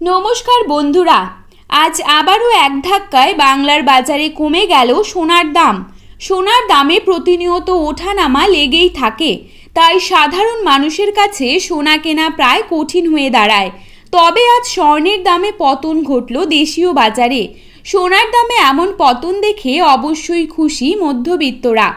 নমস্কার বন্ধুরা, আজ আবারও এক ধাক্কায় বাংলার বাজারে কমে গেল সোনার দাম। সোনার দামে প্রতিনিয়ত ওঠানামা লেগেই থাকে। তাই সাধারণ মানুষের কাছে সোনা কেনা প্রায় কঠিন হয়ে দাঁড়ায়। তবে আজ স্বর্ণের দামে পতন ঘটল দেশীয় বাজারে। সোনার দামে এমন পতন দেখে অবশ্যই খুশি মধ্যবিত্তরা।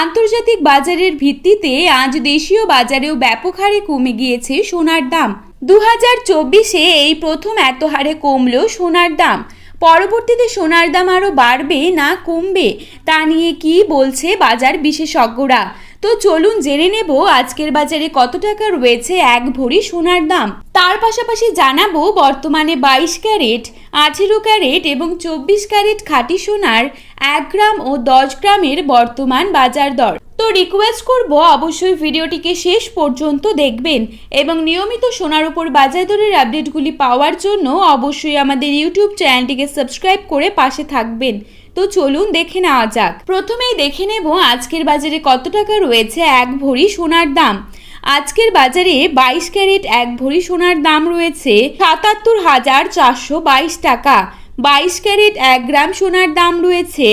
আন্তর্জাতিক বাজারের ভিত্তিতে আজ দেশীয় বাজারেও ব্যাপক হারে কমে গিয়েছে সোনার দাম। দু হাজার চব্বিশে এই প্রথম এত হারে কমলো সোনার দাম। পরবর্তীতে সোনার দাম আরও বাড়বে না কমবে? তা নিয়ে কি বলছে বাজার বিশেষজ্ঞরা? তো চলুন জেনে নেব আজকের বাজারে কত টাকা রয়েছে এক ভরি সোনার দাম। তার পাশাপাশি জানাব বর্তমানে বাইশ ক্যারেট আঠেরো ক্যারেট এবং চব্বিশ ক্যারেট খাঁটি সোনার এক গ্রাম ও দশ গ্রামের বর্তমান বাজার দর। তো রিকোয়েস্ট করব, অবশ্যই ভিডিওটিকে শেষ পর্যন্ত দেখবেন এবং নিয়মিত সোনার উপর বাজার দরের আপডেটগুলি পাওয়ার জন্য অবশ্যই আমাদের ইউটিউব চ্যানেলটিকে সাবস্ক্রাইব করে পাশে থাকবেন। তো চলুন দেখে নেওয়া যাক। প্রথমেই দেখে নেব আজকের বাজারে কত টাকা রয়েছে এক ভরি সোনার দাম। আজকের বাজারে বাইশ ক্যারেট এক ভরি সোনার দাম রয়েছে সাতাত্তর হাজার চারশো বাইশ টাকা। বাইশ ক্যারেট এক গ্রাম সোনার দাম রয়েছে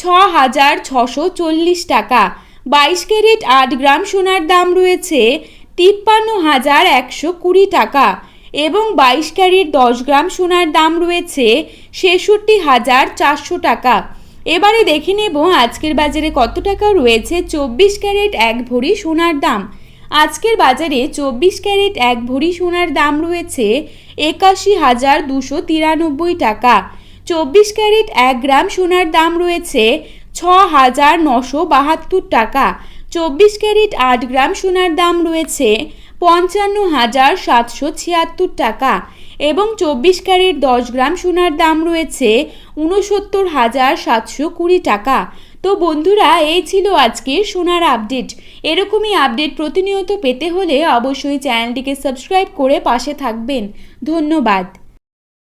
ছ হাজার ছশো চল্লিশ টাকা। বাইশ ক্যারেট আট গ্রাম সোনার দাম রয়েছে তিপ্পান্ন হাজার একশো কুড়ি টাকা এবং বাইশ ক্যারেট দশ গ্রাম সোনার দাম রয়েছে ছেষট্টি হাজার চারশো টাকা। এবারে দেখে নেব আজকের বাজারে কত টাকা রয়েছে। চব্বিশ ক্যারেট এক ভরি সোনার দাম। আজকের বাজারে চব্বিশ ক্যারেট এক ভরি সোনার দাম রয়েছে একাশি হাজার দুশো তিরানব্বই টাকা। চব্বিশ ক্যারেট এক গ্রাম সোনার দাম রয়েছে ছ হাজার নশো বাহাত্তর টাকা। চব্বিশ ক্যারেট আট গ্রাম সোনার দাম রয়েছে পঞ্চান্ন হাজার সাতশো ছিয়াত্তর টাকা। এবং চব্বিশ ক্যারেট দশ গ্রাম সোনার দাম রয়েছে উনসত্তর হাজার সাতশো কুড়ি টাকা। তো বন্ধুরা, এই ছিল আজকের সোনার আপডেট। এরকমই আপডেট প্রতিনিয়ত পেতে হলে অবশ্যই চ্যানেলটিকে সাবস্ক্রাইব করে পাশে থাকবেন। ধন্যবাদ।